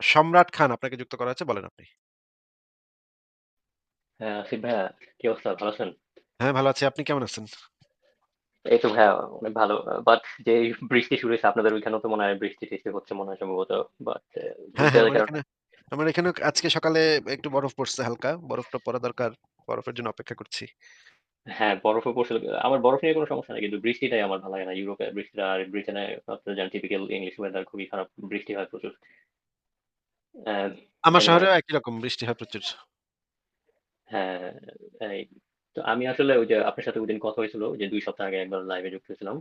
সম্রাট খান আপনাকে যুক্ত করা হয়েছে। বলেন আপনি। হ্যাঁ, আসিফ ভাইয়া কি অবস্থা? ভালো আছেন? হ্যাঁ, ভালো আছি। আপনি কেমন আছেন? এই তো ভাইয়া অনেক ভালো। বাট যেই বৃষ্টি শুরু হইছে আপনাদের ওইখানেও তো মনে হয় বৃষ্টি-টিষ্টি হচ্ছে মনে হয় সম্ভবত। বাট হ্যাঁ, হ্যাঁ, ওয়েদারের আমার কারণে এখানে আমার এখানেও আজকে সকালে একটু বরফ পড়ছে হালকা। বরফটা পড়া দরকার। বরফের জন্য অপেক্ষা করছি। হ্যাঁ, বরফও পড়ছিল। আমার বরফ নিয়ে কোন সমস্যা নাই। কিন্তু বৃষ্টিটাই আমার ভালো লাগে না। ইউরোপে বৃষ্টিটা আর ব্রিটেনে আপনারা জানেন টিপিক্যাল ইংলিশ ওয়েদার খুবই খারাপ। বৃষ্টি হয় প্রচুর। অ্যান্ড আমার এনিওয়ে শহরেও একই রকম বৃষ্টি হয় প্রচুর। হ্যাঁ, এই তো আমি আসলে ওই যে আপনার সাথে ওইদিন কথা হয়েছিল যে ২ সপ্তাহ আগে একবার লাইভে যুক্ত হয়েছিলাম।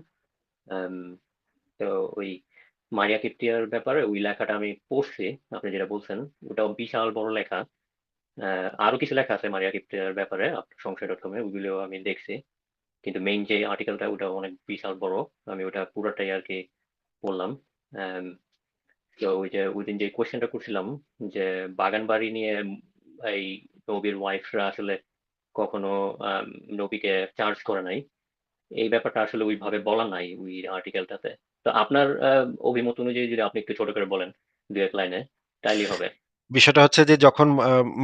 তো ওই মারিয়া কিপ্টিয়ার ব্যাপারে ওই লেখাটা আমি পড়ছি। আপনি যেটা বলছেন। ওটাও বিশাল বড় লেখা। অ্যা আরও কিছু লেখা আছে মারিয়া কিপ্টিয়ার ব্যাপারে আপ সংশয়.com এ ওগুলোও আমি দেখছি। কিন্তু মেইন যে আর্টিকেলটা ওটা অনেক বিশাল বড়। আমি ওটা পুরাটাই আরকি পড়লাম। অ্যাম তো ওই যে ওইদিন যে কোয়েশ্চেনটা করছিলাম যে বাগান বাড়ি নিয়ে এই নবীর ওয়াইফরা আসলে কখনো নবীকে চার্জ করে নাই। এই ব্যাপারটা আসলে ওইভাবে বলা নাই ওই আর্টিকেলটাতে। তো আপনার অভিমত অনুযায়ী যদি আপনি একটু ছোট করে বলেন ২-১ লাইনে তাইলেই হবে। বিষয়টা হচ্ছে যে যখন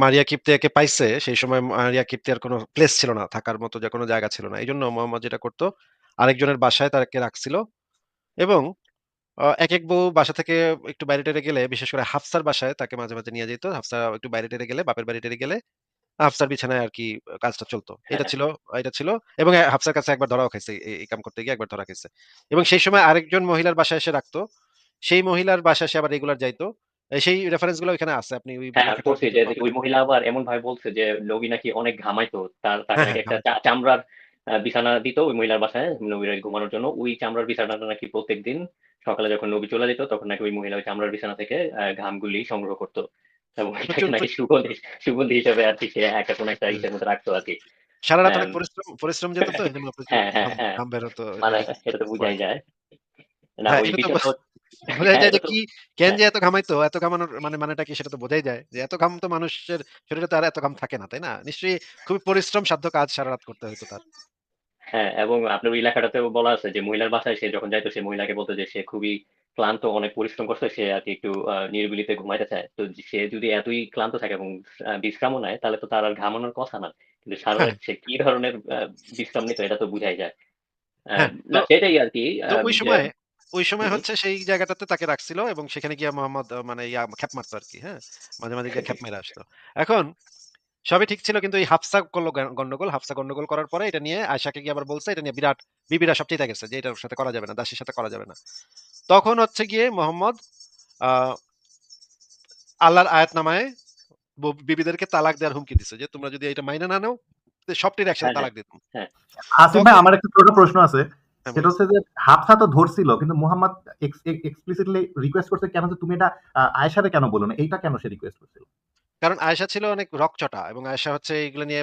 মারিয়া কিপ্তিয়াকে পাইছে, সেই সময় মারিয়া কিপ্তিয়ার কোনো প্লেস ছিল না। থাকার মতো যে কোনো জায়গা ছিল না। এই জন্য মোহাম্মদ যেটা করতো, আরেকজনের বাসায় তাকে রাখছিল এবং আ একেক বউ বাসা থেকে একটু বাইরে-টাইরে গেলে বিশেষ করে হাফসার বাসায় তাকে মাঝে, মাঝে নিয়ে যাইত। হাফসা একটু বাইরে-টাইরে গেলে বাপের বাড়ি-টাড়ি গেলে হাফসার বিছানায় আরকি কাজটা চলত। হ্যাঁ, এটা। ছিল এটা ছিল এবং হাফসার কাছে একবার ধরাও খাইছে। এ এই কাম করতে গিয়ে একবার ধরা খাইছে। এবং সেই সময় আরেকজন মহিলার বাসায় এসে রাখতো। সেই মহিলার বাসায় সে আবার রেগুলার যাইত। এ সেই রেফারেন্সগুলো এখানে আছে। আপনি ওই হ্যাঁ, আমি পড়ছি যে ওই মহিলা আবার এমনভাবে বলছে যে নবী নাকি অনেক ঘামাইতো। তার তাকে হ্যাঁ, নাকি হ্যাঁ, একটা ঘামাইতো। চা চামড়ার বিছানা দিত ওই মহিলার বাসায় নবীর ঘুমানোর জন্য। ওই চামড়ার বিছানাটা নাকি প্রত্যেকদিন সকালে যখন নবী চলে যেত তখন নাকি ওই মহিলা ওই চামড়ার বিছানা থেকে ঘামগুলি সংগ্রহ করতো এবং এটাকে নাকি সুগন্ধি সুগন্ধি হিসেবে আরকি সে একটা কোন একটা ইসের মধ্যে রাখতো আরকি। সারারাত অ্যাম অনেক পরিশ্রম পরিশ্রম যেত তো এজন্য হ্যাঁ, হ্যাঁ, ঘাম হ্যাঁ। বের হতো। মানে এটা তো বুঝাই যায়। না হ্যাঁ, ওই বিষয়টা বোঝাই হ্যাঁ, যায় যে কি কেন হ্যাঁ। যে এত ঘামাইতো? এত ঘামানোর মানে মানেটা কি সেটা তো বোঝাই যায়। যে এত ঘাম তো মানুষের শরীরে তো আর এত ঘাম থাকে না, তাই না? নিশ্চয়ই খুবই পরিশ্রম সাধ্য কাজ সারারাত করতে হইতো তার। হ্যাঁ, এবং আপনার ওই লেখাটাতেও বলা আছে যে মহিলার বাসায় সে যখন যাইতো সে মহিলাকে বলতো যে সে খুবই ক্লান্ত, অনেক পরিশ্রম করছে। সে আর কি একটু নিরিবিলিতে ঘুমাইতে চায়। তো সে যদি এতই ক্লান্ত থাকে এবং বিশ্রামও নেয় তাহলে তো তার আর ঘামানোর কথা না। কিন্তু হ্যাঁ, সারারাত সে কি ধরনের বিশ্রাম নিত এটা তো বুঝাই যায়। হ্যাঁ। সেটাই আর কি ওই সময়ে ওই সময় হচ্ছে সেই জায়গাটাতে তাকে রাখছিল এবং সেখানে গিয়ে মোহাম্মদ মানে ইয়া খ্যাপ মারতো আরকি, হ্যাঁ? মাঝে, মাঝে গিয়ে খ্যাপ মেরে আসতো। এখন সবই ঠিক ছিল কিন্তু এই হাফসা করল গন্ডগোল। হাফসা গন্ডগোল করার পরে এটা নিয়ে আয়েশাকে গিয়ে আবার বলছে এটা নিয়ে বিরাট বিবিরা সব চেইতা গেছে যে এটার সাথে করা যাবে না। দাসীর সাথে করা যাবে না। তখন হচ্ছে গিয়ে মোহাম্মদ আল্লাহর আয়াত নামায়ে বিবিদেরকে তালাক দেওয়ার হুমকি দিছে যে তোমরা যদি এটা মাইনা না নেও সবটির একসাথে হ্যাঁ, তালাক দিতাম। হ্যাঁ। আসিফ ভাই আমার একটা ছোট প্রশ্ন আছে। হ্যাঁ, সেটা হচ্ছে যে হাফসা তো ধরছিল কিন্তু মোহাম্মদ এক্স এক্সপ্লিসিটলি রিকোয়েস্ট করছে কেন যে তুমি এটা আয়েশারে কেন বলো না? এইটা কেন সে রিকোয়েস্ট করছিল? কারণ আয়েশা ছিল অনেক রগচটা এবং আয়েশা হচ্ছে এগুলো নিয়ে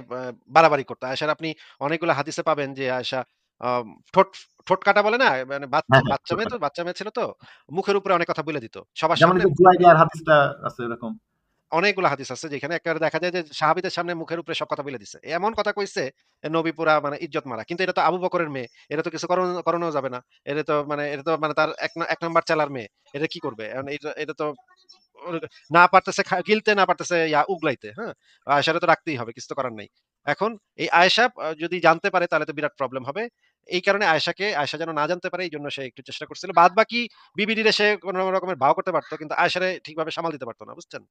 বাড়াবাড়ি করতো আয়েশার আপনি অনেকগুলো হাদিসে পাবেন যে আয়েশা আম ঠোঁট ঠোঁট কাটা বলে না? মানে বাচ্চা হ্যাঁ, হ্যাঁ, মেয়ে তো বাচ্চা মেয়ে ছিল তো। মুখের উপরে অনেক কথা বলে দিত। সবার সামনে হাদিসটা আছে এরকম। অনেকগুলো হাদিস আছে যেখানে একেবারে দেখা যায় যে সাহাবিদের সামনে মুখের উপরে সব কথা বলে দিছে। এমন কথা কইছে নবী পুরা মানে ইজ্জত মারা। কিন্তু এটা তো আবু বকরের মেয়ে। এটা তো কিছু করানো যাবে না। এটা তো মানে এটা তো মানে তার এক না ১ নাম্বার চেলার মেয়ে। এটা কি করবে? এখন এটা তো না পারতেছে গিলতে না পারতেছে ইয়া উগলাইতে, হ্যাঁ? আয়েশারে তো রাখতেই হবে। কিছু তো করার নাই। এখন এই আয়েশা আ যদি জানতে পারে তাহলে তো বিরাট প্রবলেম হবে। এই কারণে আয়েশাকে আয়েশা যেন না জানতে পারে এই জন্য সে একটু চেষ্টা করছিল। বাদবাকি বিবিডিরে সে কোন রকমের ভাও করতে পারতো কিন্তু আয়েশারে ঠিকভাবে সামাল দিতে পারতো না। বুঝছেন?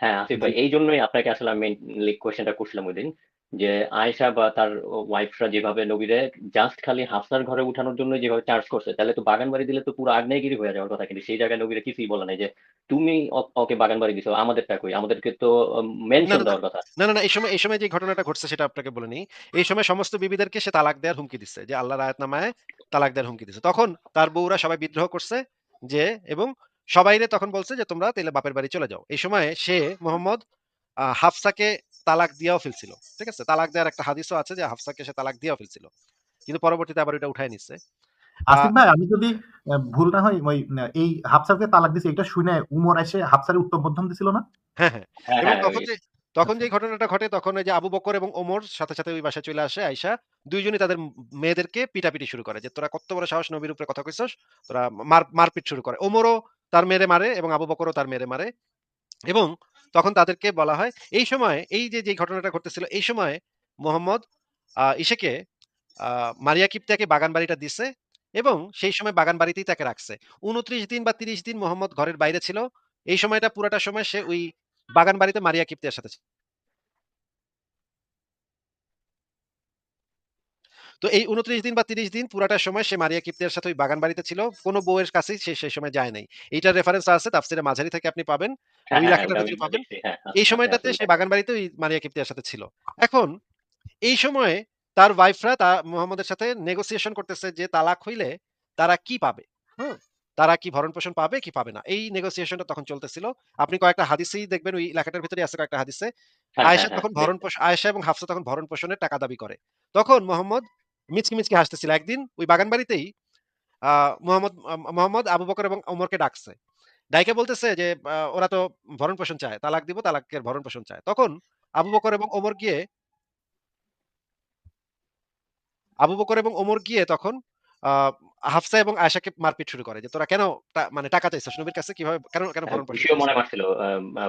হ্যাঁ, আসিফ। ভাই এইজন্যই আপনাকে আসলে আমি কোয়েশ্চেনটা করছিলাম ঐদিন। যে আয়েশা বা তার ওয়াইফরা যেভাবে নবীরে জাস্ট খালি হাফসার ঘরে উঠানোর জন্য যেভাবে চার্জ করছে, তাহলে তো বাগান বাড়ি দিলে তো পুরো আগ্নেয়গিরি হয়ে যাওয়ার কথা। কিন্তু সেই জায়গায় নবীরে কিছুই বলে নাই যে, "তুমি ওকে বাগানবাড়ি দিছো, আমাদেরটা কই? আমাদেরকে তো মেনশন। দেওয়ার কথা।" না, না, না। এই সময় এই সময় যে ঘটনাটা ঘটছে সেটা আপনাকে বলে নেই। এই সময় সমস্ত বিবিদেরকে সে তালাক দেওয়ার হুমকি দিচ্ছে। যে আল্লাহর আয়াতনামায় তালাক দেওয়ার হুমকি দিচ্ছে। তখন তার বউরা সবাই বিদ্রোহ করছে যে এবং সবাইরে তখন বলছে যে তোমরা তাহলে বাপের বাড়ি চলে যাও। এই সময় সে মোহাম্মদ হাফসাকে তালাক দিয়াও ফেলছিল। ঠিক আছে? তালাক দেওয়ার একটা হাদিসও আছে যে হাফসাকে সে তালাক দিয়াও ফেলছিল। কিন্তু পরবর্তীতে আবার ওইটা উঠায় নিচ্ছে। আসিফ ভাই আমি যদি ভুল না হই ওই এই হাফসাকে তালাক দিছে এটা শুনে উমর এসে হাফসারে উত্তম মধ্যম দিছিল না? হ্যাঁ, হ্যাঁ। হ্যাঁ, এবং হ্যাঁ, তখন যে তখন। যেই ঘটনাটা ঘটে তখন ওই যে আবু বকর এবং ওমর সাথে, সাথে ওই বাসায় চলে আসে আইসা ২ জনই তাদের মেয়েদেরকে পিটাপিটি শুরু করে যে, "তোরা কত বড় সাহস নবীর উপরে কথা কইছস?" তোরা মারপিট শুরু করে। ওমরও তার মেরে মারে এবং আবু বকরও তার মেরে মারে এবং তখন তাদেরকে বলা হয় এই সময় এই যে, যে ঘটনাটা ঘটতেছিল এই সময় মোহাম্মদ ইসেকে মারিয়া কিপ্তাকে বাগান বাড়িটা দিছে এবং সেই সময় বাগান বাড়িতেই তাকে রাখছে। ২৯ দিন বা ৩০ দিন মোহাম্মদ ঘরের বাইরে ছিল। এই সময়টা পুরাটা সময় সে ওই বাগান বাড়িতে মারিয়া কিপ্তার সাথে তো এই ২৯ দিন বা ৩০ দিন পুরাটা সময় সে মারিয়া কিপ্তিয়ার সাথে ওই বাগান বাড়িতে ছিল। কোন বউয়ের কাছেই সে সেই সময় যায় নাই। এইটার রেফারেন্স আছে তাফসিরে মাঝারি থেকে আপনি পাবেন। হ্যাঁ, ওই হ্যাঁ, হ্যাঁ, পাবেন। হ্যাঁ, এই সময়টাতে সে বাগান বাড়িতে ওই মারিয়া কিপ্তিয়ার সাথে ছিল। এখন এই সময়ে তার ওয়াইফরা তা মোহাম্মদের সাথে নেগোসিয়েশন করতেছে যে তালাক হইলে তারা কি পাবে? হুম? তারা কি ভরণ-পোষণ পাবে কি পাবে না? এই নেগোসিয়েশনটা তখন চলতেছিল। আপনি কয়েকটা হাদিসেই দেখবেন ওই লেখাটার ভিতরে আছে কয়েকটা হাদিসে। হ্যাঁ, আয়েশা হ্যাঁ, হ্যাঁ, তখন ভরণ-পোষ আয়েশা এবং হাফসা তখন ভরণ-পোষণের টাকা দাবি করে। তখন মোহাম্মদ মিচকি, মিচকি হাসতেছিল। একদিন ওই বাগান বাড়িতেই মোহাম্মদ মোহাম্মদ আবু বকর এবং ওমরকে ডাকছে। ডাইকা বলতেছে যে ওরা তো ভরণ-পোষণ চায়। তালাক দিব, তালাকের ভরণ-পোষণ চায়। তখন আবু বকর এবং ওমর গিয়ে আবু বকর এবং ওমর গিয়ে তখন হাফসা এবং আয়েশাকে মারপিট শুরু করে যে, "তোরা কেন মানে টাকা চাইছস নবীর কাছে কীভাবে কেন, কেন হ্যাঁ, ভরণ-পোষণ মনে চাইছস?" মারছিল।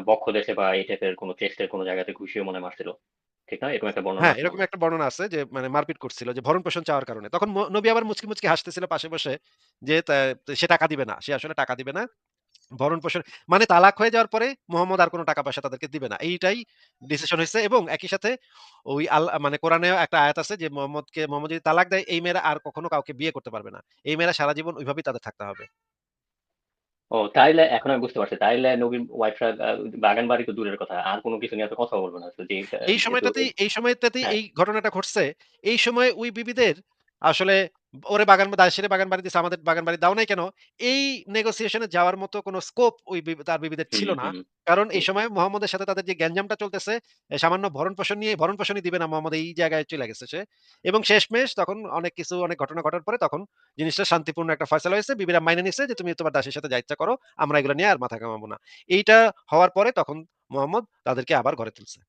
বক্ষ দেশে বা এই টাইপের কোন চেস্টের কোন জায়গাতে ঘুষিও মনে মারছিল। ঠিক না? এরকম একটা বর্ণনা হ্যাঁ, এরকম একটা বর্ণনা আছে যে মানে মারপিট করছিল যে ভরণ-পোষণ চাওয়ার কারণে। তখন নবী আবার মুচকি, মুচকি হাসতেছিল পাশে বসে যে সে টাকা দিবে না। সে আসলে টাকা দিবে না। ভরণ-পোষণ মানে তালাক হয়ে যাওয়ার পরে মোহাম্মদ আর কোন টাকা-পয়সা তাদেরকে দিবে না। এইটাই ডিসিশন হইছে এবং একই সাথে ওই আল মানে কোরআনেও একটা আয়াত আছে যে মোহাম্মদকে মোহাম্মদ যদি তালাক দেয় এই মেয়েরা আর কখনো কাউকে বিয়ে করতে পারবে না। এই মেয়েরা সারা জীবন ওইভাবেই তাদের থাকতে হবে। ও তাইলে এখন আমি বুঝতে পারছি। তাইলে নবীন ওয়াইফরা বাগান বাড়ি তো দূরের কথা। আর কোনো কিছু নিয়ে তো বলব না। এই সময়টাতেই এই সময়টাতেই হ্যাঁ। এই ঘটনাটা ঘটছে। এই সময় ওই বিবিদের আসলে ওরে বাগান দাসেরে বাগান বাড়ি দিছে আমাদের বাগান বাড়ি দাও নাই কেন? এই নেগোসিয়েশন যাওয়ার মতো কোন স্কোপ ওই তার বিবিদের ছিল না। কারণ এই সময় মোহাম্মদের সাথে তাদের যে গ্যাঞ্জামটা চলতেছে, সামান্য ভরণ-পোষণ নিয়ে ভরণ-পোষণই দিবে না মোহাম্মদ এই জায়গায় চইলা গেছে সে। এবং শেষমেশ তখন অনেক কিছু অনেক ঘটনা ঘটার পরে তখন জিনিসটা শান্তিপূর্ণ একটা ফয়সলা হয়েছে। বিবিরা মাইনে নিছে যে তুমি তোমার দাসের সাথে যা ইচ্ছা করো। আমরা এগুলো নিয়ে আর মাথা ঘামাবো না। এইটা হওয়ার পরে তখন মোহাম্মদ তাদেরকে আবার ঘরে তুলছে।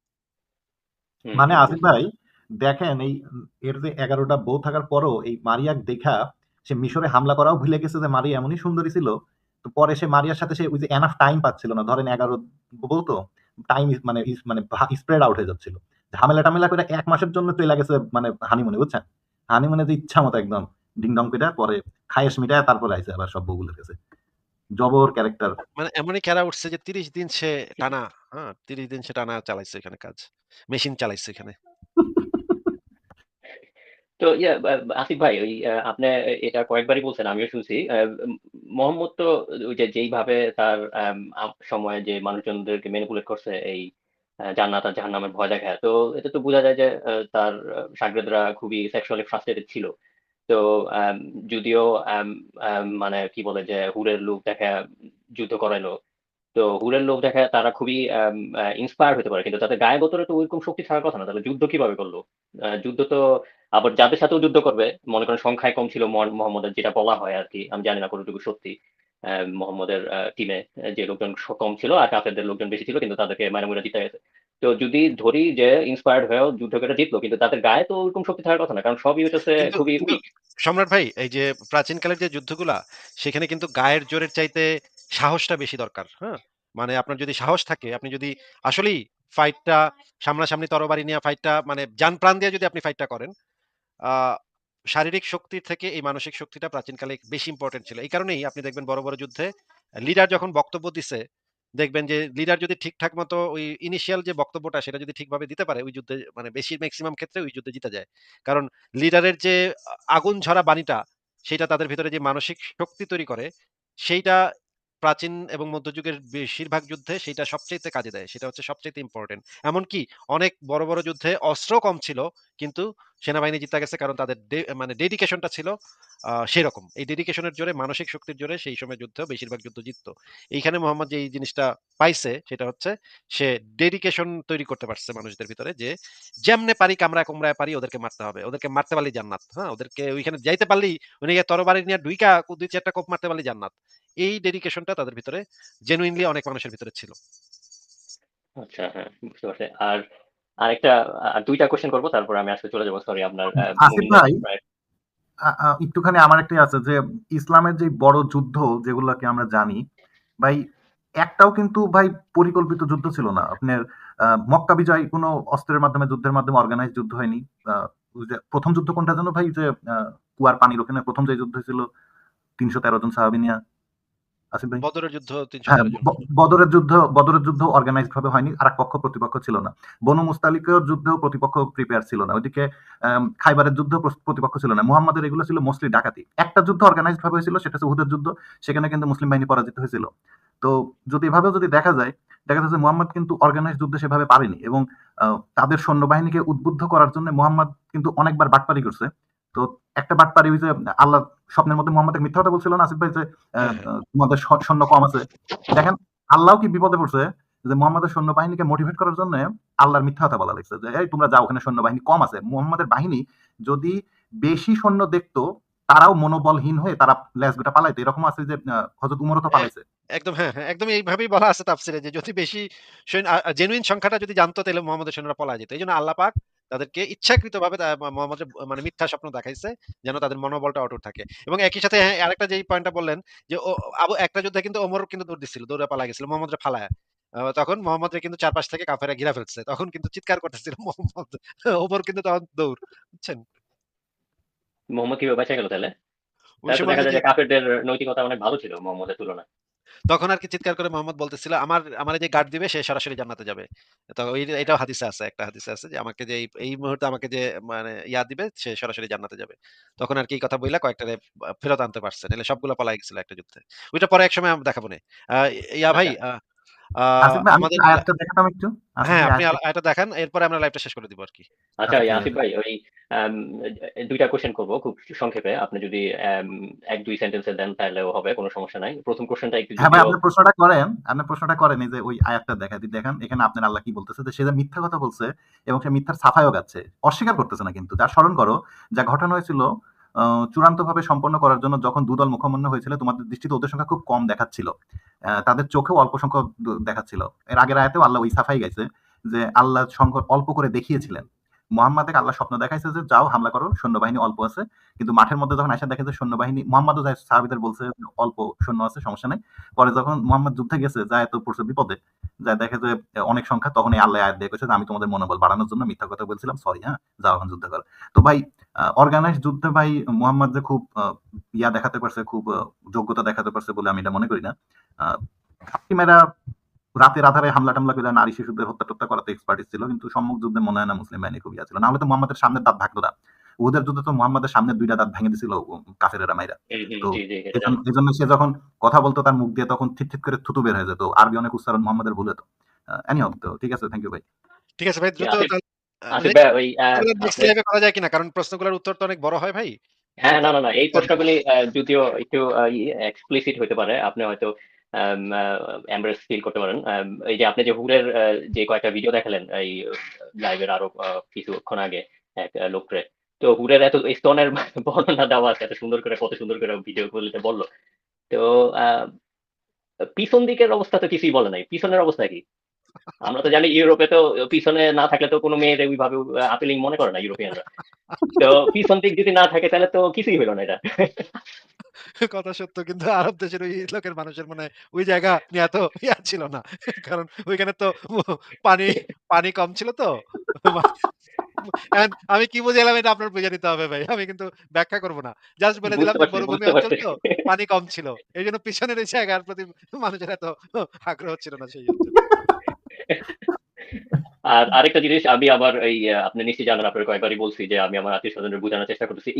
মানে আসিফ ভাই দেখেন এই এর যে ১১ টা বউ থাকার পরও এই মারিয়াক দেখা সে মিশরে হামলা করাও ভুলে গেছে যে মারিয়া এমনই সুন্দরী ছিল। তো পরে সে মারিয়ার সাথে সে ওই যে এনাফ টাইম পাচ্ছিল না। ধরেন ১১ বউ তো টাইম মানে মানে স্প্রেড আউট হয়ে যাচ্ছিল। ঝামেলা-টামেলা করে ১ মাসের জন্য চইলা গেছে মানে হানিমুনে বুঝছেন? হানিমুনে যে ইচ্ছা মতো একদম ডিং-ডং পরে খায়েশ মিটায়া তারপরে আইছে আবার সব বউগুলোর কাছে। জবর ক্যারেক্টার। মানে এমনই খেলা উঠছে যে ৩০ দিন সে টানা, হ্যাঁ? ৩০ দিন সে টানা চালাইছে এখানে কাজ। মেশিন চালাইছে এখানে। তো ইয়া আসিফ ভাই ওই আপনি এটা কয়েকবারই বলছেন, আমিও শুনছি। মোহাম্মদ তো ওই যে যেইভাবে তার সময়ে যে মানুষজনদেরকে ম্যানিপুলেট করছে এই জান্নাত আর জাহান্নামের ভয় দেখায়। তো এটা তো বোঝা যায় যে তার শাগরেদরা খুবই সেক্সুয়ালি ফ্রাস্ট্রেটেড ছিল। তো যদিও মানে কি বলে যে হুরের লোভ দেখায়া যুদ্ধ করাইলো। তো হুরের লোক দেখায় তারা খুবই আ হতে পারে। কিন্তু তাদের গায়ে গতরে তো ওইরকম শক্তি থাকার কথা না। তাহলে যুদ্ধ কীভাবে করল? যুদ্ধ তো আবার যাদের সাথেও যুদ্ধ করবে, মনে করেন সংখ্যায় কম ছিল মোহাম্মদের যেটা বলা হয় আরকি। আমি জানি না কতটুকু সত্যি। মোহাম্মদের টিমে যে লোকজন কম ছিল আর কাফেরদের লোকজন বেশি ছিল কিন্তু তাদেরকে মুইরা জিতায় গেছে। তো যদি ধরি যে ইন্সপায়ার্ড হয়েও যুদ্ধ করে জিতলো কিন্তু তাদের গায়ে তো ওরকম শক্তি থাকার কথা না। কারণ সবই কিন্তু খুবই সম্রাট ভাই এই যে প্রাচীনকালের যে যুদ্ধগুলা সেখানে কিন্তু গায়ের জোরের চাইতে সাহসটা বেশি দরকার। হ্যাঁ? মানে আপনার যদি সাহস থাকে, আপনি যদি আসলেই ফাইটটা সামনাসামনি তরবারি নিয়ে ফাইটটা মানে জান-প্রাণ দিয়ে যদি আপনি ফাইটটা করেন, শারীরিক শক্তির থেকে এই মানসিক শক্তিটা প্রাচীনকালে বেশি ইম্পোর্টেন্ট ছিল। এই কারণেই আপনি দেখবেন বড়, বড় যুদ্ধে লিডার যখন বক্তব্য দিছে, দেখবেন যে লিডার যদি ঠিকঠাক মতো ওই ইনিশিয়াল যে বক্তব্যটা সেটা যদি ঠিকভাবে দিতে পারে ওই যুদ্ধে মানে বেশি ম্যাক্সিমাম ক্ষেত্রে ওই যুদ্ধে জিতা যায়। কারণ লিডারের যে আগুন ঝরা বাণীটা সেটা তাদের ভিতরে যে মানসিক শক্তি তৈরি করে সেইটা প্রাচীন এবং মধ্যযুগের বেশিরভাগ যুদ্ধে সেইটা সবচাইতে কাজে দেয়। সেটা হচ্ছে সবচাইতে ইম্পোর্টেন্ট। এমনকি অনেক বড়, বড় যুদ্ধে অস্ত্র কম ছিল কিন্তু সেনাবাহিনী জিতা গেছে কারণ তাদের মানে ডেডিকেশনটা ছিল সেরকম। এই ডেডিকেশনের জোরে মানসিক শক্তির জোরে সেই সময় যুদ্ধেও বেশিরভাগ যুদ্ধ জিতত। এইখানে মোহাম্মদ যে এই জিনিসটা পাইছে সেটা হচ্ছে সে ডেডিকেশন তৈরি করতে পারছে মানুষদের ভিতরে যে যেমনে পারি কামড়ায় কুমড়ায় পারি ওদেরকে মারতে হবে। ওদেরকে মারতে পারলেই জান্নাত। হ্যাঁ? ওদেরকে ওইখানে যাইতে পারলেই উনি তরবারি নিয়ে ঢুইকা ২-৪ টা কোপ মারতে পারলেই জান্নাত। এই ডেডিকেশনটা তাদের ভিতরে জেনুইনলি অনেক মানুষের ভিতরে ছিল। আচ্ছা হ্যাঁ, বুঝতে পারছি। আর আরেকটা আ ২ টা কোয়েশ্চেন করব তারপরে আমি আজকে চলে যাব। সরি আপনার আসিফ ভাই একটুখানি আমার একটাই আছে যে ইসলামের যে বড় যুদ্ধ যেগুলাকে আমরা জানি, ভাই একটাও কিন্তু ভাই পরিকল্পিত যুদ্ধ ছিল না। আপনার মক্কা বিজয় কোনো অস্ত্রের মাধ্যমে যুদ্ধের মাধ্যমে অর্গানাইজ যুদ্ধ হয়নি। আ ওই যে ১ম যুদ্ধ কোনটা যেন ভাই? যে কুয়ার পানির ওখানে প্রথম যে যুদ্ধ হয়েছিল ৩১৩ জন সাহাবী নিয়া? আসিফ ভাই? বদরের যুদ্ধ ৩১৩ হ্যাঁ, জন। ব বদরের যুদ্ধ বদরের যুদ্ধ অর্গানাইজড ভাবে হয়নি। আরেক পক্ষ প্রতিপক্ষ ছিল না। বনু মুস্তালিকের যুদ্ধেও প্রতিপক্ষ প্রিপেয়ার ছিল না। ওইদিকে খাইবারের প্রস প্রতিপক্ষ ছিল না। মুহাম্মাদের এগুলো ছিল মোস্টলি ডাকাতি। একটা যুদ্ধ অর্গানাইজড ভাবে হয়েছিল সেটা হচ্ছে উহুদের যুদ্ধ। সেখানে কিন্তু মুসলিম বাহিনী পরাজিত হয়েছিল। তো যদি এভাবে যদি দেখা যায়, দেখা যাচ্ছে মুহাম্মদ কিন্তু অর্গানাইজ যুদ্ধে সেভাবে পারেনি এবং তাদের সৈন্যবাহিনীকে উদ্বুদ্ধ করার জন্য মুহাম্মদ কিন্তু অনেকবার বাটপারি করছে। তো একটা বাটপারি ওই যে আল্লাহ স্বপ্নের মধ্যে মুহাম্মদকে মিথ্যা কথা বলছিল না আসিফ ভাই? যে আ হ্যাঁ, হ্যাঁ। তোমাদের সৈন্য কম আছে। দেখেন আল্লাহও কি বিপদে পড়ছে যে মুহাম্মদের সৈন্যবাহিনীকে মোটিভেট করার জন্য আল্লাহর মিথ্যা কথা বলা লাগছে যে, "এই তোমরা যাও ওখানে সৈন্যবাহিনী কম আছে।" মুহাম্মদের বাহিনী যদি বেশি সৈন্য দেখতো তারাও মনোবলহীন হয়ে তারা লেজগুটা পালাইতো। এরকম আছে যে আ হযরত উমরও তো পালাইছে। একদম হ্যাঁ, হ্যাঁ। একদম এইভাবেই বলা আছে তাফসিরে যে যদি বেশি সৈন্য জেনুইন সংখ্যাটা যদি জানতো তাইলে মুহাম্মদের সৈন্যরা পলায় যেত। এইজন্য আল্লাহ পাক তাদেরকে ইচ্ছাকৃতভাবে তা মা মুহাম্মদের মানে মিথ্যা স্বপ্ন দেখাইছে যেন তাদের মনোবলটা অটুট থাকে। এবং একই সাথে হ্যাঁ, আরেকটা যেই পয়েন্টটা বললেন যে আবু একটা যুদ্ধে কিন্তু ওমর কিন্তু দৌড় দিচ্ছিল। দৌড়ে পালায় গেছিল মুহাম্মদরে ফালায়া। তখন মুহাম্মদরে কিন্তু চারপাশ থেকে কাফেররা ঘিরা ফেলছে। তখন কিন্তু চিৎকার করতেছিল মোহাম্মদ ওমর কিন্তু তখন দৌড়। বুঝছেন? মোহাম্মদ কীভাবে বেঁচে গেল তাহলে? দেখা যায় যে কাফেরদের নৈতিকতা অনেক ভালো ছিল মুহাম্মদের তুলনায়। তখন আর কি চিৎকার করে মোহাম্মদ বলতেছিল, "আমার আমার যে গার্ড দিবে সে সরাসরি জান্নাতে যাবে।" তো এটাও হাদিসে আছে, একটা হাদিসে আছে যে আমাকে যে এই, এই মুহূর্তে আমাকে যে মানে ইয়া দিবে সে সরাসরি জান্নাতে যাবে। তখন আর কি কথা বইলা কয়েকটা ফেরত আনতে পারছে। নাহলে সবগুলো পালাই গেছিল একটা যুদ্ধে। ওইটা পরে এক সময় দেখাবো না ইয়া ভাই আমাদের একটু আয়াতটা দেখাতাম একটু? হ্যাঁ, আপনি আ আয়াতটা আয়াতটা দেখান। এরপরে আমরা লাইভটা শেষ করে দিব আরকি। আচ্ছা, আচ্ছা আসিফ ভাই ওই আম এ ২ টা কোয়েশ্চেন করব খুব সংক্ষেপে। আপনি যদি এম ১-২ সেন্টেন্সে দেন তাহলেও হবে, কোনো সমস্যা নাই। ১ম কোয়েশ্চেনটা একটু হ্যাঁ ভাই যদিও আপনি প্রশ্নটা করেন, আপনি প্রশ্নটা করেন এই যে ওই আয়াতটা দেখাই দি দেখান। এখানে আপনার আল্লাহ কি বলতেছে যে সে যে মিথ্যা কথা বলছে এবং সে মিথ্যার সাফাইও গাচ্ছে। অস্বীকার করতেছে না কিন্তু। তার স্মরণ করো যা ঘটনা হয়েছিল চূড়ান্তভাবে সম্পন্ন করার জন্য যখন দুদল মুখোমুন্নি হয়েছিল, তোমাদের দৃষ্টিতে ওদের সংখ্যা খুব কম দেখাচ্ছিল। তাদের চোখেও অল্প সংখ্যক দেখাচ্ছিল। এর আগের আয়াতেও আল্লাহ ওই সাফাই গেছে যে আল্লাহ সংখ্যক অল্প করে দেখিয়েছিলেন। মুহাম্মাদকে আল্লাহ স্বপ্ন দেখাইছে যে যাও হামলা করো, সৈন্যবাহিনী অল্প আছে। কিন্তু মাঠের মধ্যে যখন আইসা দেখে যে সৈন্যবাহিনী মুহাম্মাদও যায় সাহাবীদের বলছে অল্প সৈন্য আছে সমস্যা নাই। পরে যখন মুহাম্মদ যুদ্ধে গেছে যায় তো পড়ছে বিপদে। যায় দেখে যে অনেক সংখ্যা তখন এই আল্লাহ আয়াত কইছে যে আমি তোমাদের মনোবল বাড়ানোর জন্য মিথ্যা কথা বলছিলাম। সরি হ্যাঁ? যাও এখন যুদ্ধ করো। তো ভাই আ অর্গানাইজড যুদ্ধে ভাই মোহাম্মদ যে খুব ইয়া দেখাতে পারছে, খুব যোগ্যতা দেখাতে পারছে বলে আমি এটা মনে করি না। আ হাকিমেরা রাতের আঁধারে হামলা-টামলা কইরা নারী শিশুদের হত্যা-টত্যা করাতে এক্সপার্টিস ছিল। কিন্তু সম্মুখ যুদ্ধে মনে হয় না মুসলিম বাহিনী খুব ইয়া ছিল। না হলে তো মুহাম্মদের সামনের দাঁত ভাঙতো না। উহুদের যুদ্ধে তো মুহাম্মদের সামনের ২ টা দাঁত ভেঙে দিছিল কাফেরেরা মাইরা। তো জি, জি, এটা এজন্য জানি। এজন্য সে যখন কথা বলতো তার মুখ দিয়ে তখন থিত, থিত করে থুতু বের হয়ে যেত। আরবি অনেক উচ্চারণ মুহাম্মদের ভুল হতো। এনিহাউ তো ঠিক আছে। থ্যাংক ইউ ভাই। ঠিক আছে ভাই দ্রুত আসিফ তাহলে আ আসিফ নেক্সট ভাই ওই আ নেক্সট করা যায় কিনা? কারণ প্রশ্নগুলোর উত্তর তো অনেক বড় হয় ভাই। হ্যাঁ, না, না, না। এই প্রশ্নগুলি যদিও একটু এক্সপ্লিসিট হইতে পারে। আপনি হয়তো আ ফিল করতে পারেন। এই যে আপনি যে হুরের আ যে কয়েকটা ভিডিও দেখালেন, এই লাইভের আরও কিছুক্ষণ আগে এক লোকরে। তো হুরের এত স্তনের বর্ণনা দেওয়া আছে, এত সুন্দর করে, কত সুন্দর করে ভিডিও গুলিতে বলল তো পিছন দিকের অবস্থা তো কিছুই বলে নাই। পিছনের অবস্থা কি? আমরা তো জানি ইউরোপে তো পিছনে না থাকলে তো কোনো মেয়ের ওইভাবে আপিলিং মনে করে না ইউরোপিয়ানরা। তো পিছন দিক যদি না থাকে তাহলে তো কিছুই হইল না এটা। কথা সত্য কিন্তু আরব দেশের ওই লোকের মানুষের মানে ওই জায়গা নিয়ে এত ইয়া ছিল না। কারণ ওইখানে তো পানি, পানি কম ছিল তো। আমি কি বুঝাইলাম এটা আপনার বুঝে নিতে হবে ভাই। আমি কিন্তু ব্যাখ্যা করব না। জাস্ট বলে দিলাম মরুভূমি অঞ্চল তো পানি কম ছিল। এই জন্য পিছনের ওই জায়গার প্রতি মানুষের এত আগ্রহ ছিল না সেই অঞ্চলে। আর আরেকটা জিনিস আমি আবার এই আপনি নিশ্চয়ই জানেন আপনার কয়েকবারই বলছি যে আমি আমার আত্মীয়স্বজনদের বোঝানোর চেষ্টা করতেছি।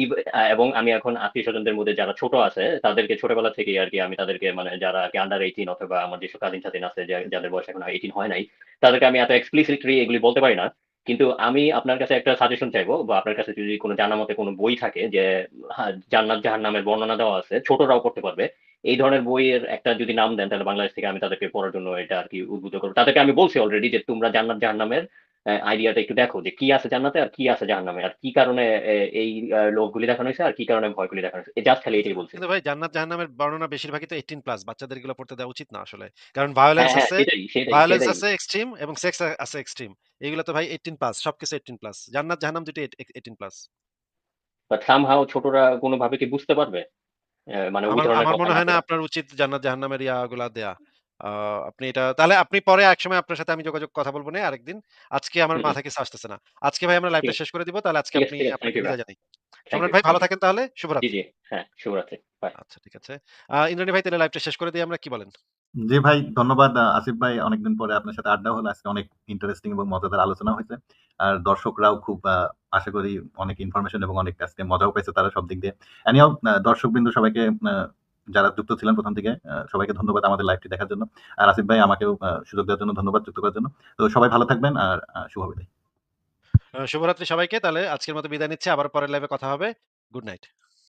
এবং আমি এখন আত্মীয়স্বজনদের মধ্যে যারা ছোট আছে তাদেরকে ছোটবেলা থেকেই আরকি আমি তাদেরকে মানে যারা আরকি আন্ডার 18 অথবা আমার যেসব কাজিন-টাজিন আছে যাদের বয়স এখন 18 হয় নাই, তাদেরকে আমি এত এক্সপ্লিসিটলি এগুলি বলতে পারি না। কিন্তু আমি আপনার কাছে একটা সাজেশন চাইব বা আপনার কাছে যদি কোনো জানা মতে কোনো বই থাকে যে জান্নাত জাহান্নামের বর্ণনা দেওয়া আছে, ছোটরাও পড়তে পারবে। এই ধরনের বইয়ের একটা যদি নাম দেন তাহলে বাংলাদেশ থেকে আমি তাদেরকে পড়ার জন্য এটা আরকি উদ্বুদ্ধ করব। তাদেরকে আমি বলছি অলরেডি যে তোমরা জান্নাত জাহান্নামের আইডিয়াটা একটু দেখো যে কি আছে জান্নাতে আর কি আছে জাহান্নামে। আর কি কারণে এই আ লোভগুলি দেখানো হইছে আর কি কারণে ভয়গুলি দেখানো হইছে। জাস্ট খালি এটাই বলছি। ভাই জান্নাত জাহান্নামের বর্ণনা বেশিরভাগই তো 18 প্লাস বাচ্চাদেরগুলো পড়তে দেওয়া উচিত না আসলে। কারণ হ্যাঁ, ভায়োলেন্স হ্যাঁ, আছে, সেটাই, সেটাই, ভায়োলেন্স আছে এক্সট্রিম এবং সেক্স আছে এক্সট্রিম। এগুলো তো ভাই 18 প্লাস সবকিছু 18 প্লাস। জান্নাত জাহান্নাম এট 18 প্লাস। বাট সামহাউ ছোটরা কোনভাবে কি বুঝতে পারবে? মানে ওই ধরনের আমার মনে হয় না আপনার উচিত জান্নাত জাহান্নামের ইয়াগুলা দেয়া। আপনি এটা তাহলে আপনি পরে একসময় আপনার সাথে আমি যোগাযোগ কথা বলব না আরেকদিন। আজকে আমার। মাথায় কিছু আসতেছে না। আজকে ভাই আমরা লাইভটা শেষ করে দিব। তাহলে আজকে আপনি আপনাকে ভাই। বিদায় জানাই। সম্রাট ভাই ভালো থাকেন তাহলে। শুভরাত্রি। জি। হ্যাঁ, শুভরাত্রি। আচ্ছা ঠিক আছে। ইন্দ্রাণী ভাই তাহলে লাইভটা শেষ করে দিয়ে আমরা কি বলেন? জি ভাই, ধন্যবাদ আসিফ ভাই। অনেকদিন পরে আপনার সাথে আড্ডা হলো। আজকে অনেক ইন্টারেস্টিং এবং মজাদার আলোচনা হয়েছে। আর দর্শকরাও খুব আশা করি অনেক ইনফরমেশন এবং অনেক আজকে মজাও পাইছে তারা সব দিক দিয়ে। আ দর্শকবৃন্দ সবাইকে যারা যুক্ত ছিলেন প্রথম থেকে সবাইকে ধন্যবাদ আমাদের লাইভটি দেখার জন্য। আর আসিফ ভাই আমাকেও সুযোগ দেওয়ার জন্য ধন্যবাদ যুক্ত করার জন্য। তো সবাই ভালো থাকবেন আর শুভ বিদায়। শুভরাত্রি সবাইকে। তাহলে আজকের মতো বিদায় নিচ্ছে আবার পরের লাইভে কথা হবে। Good night.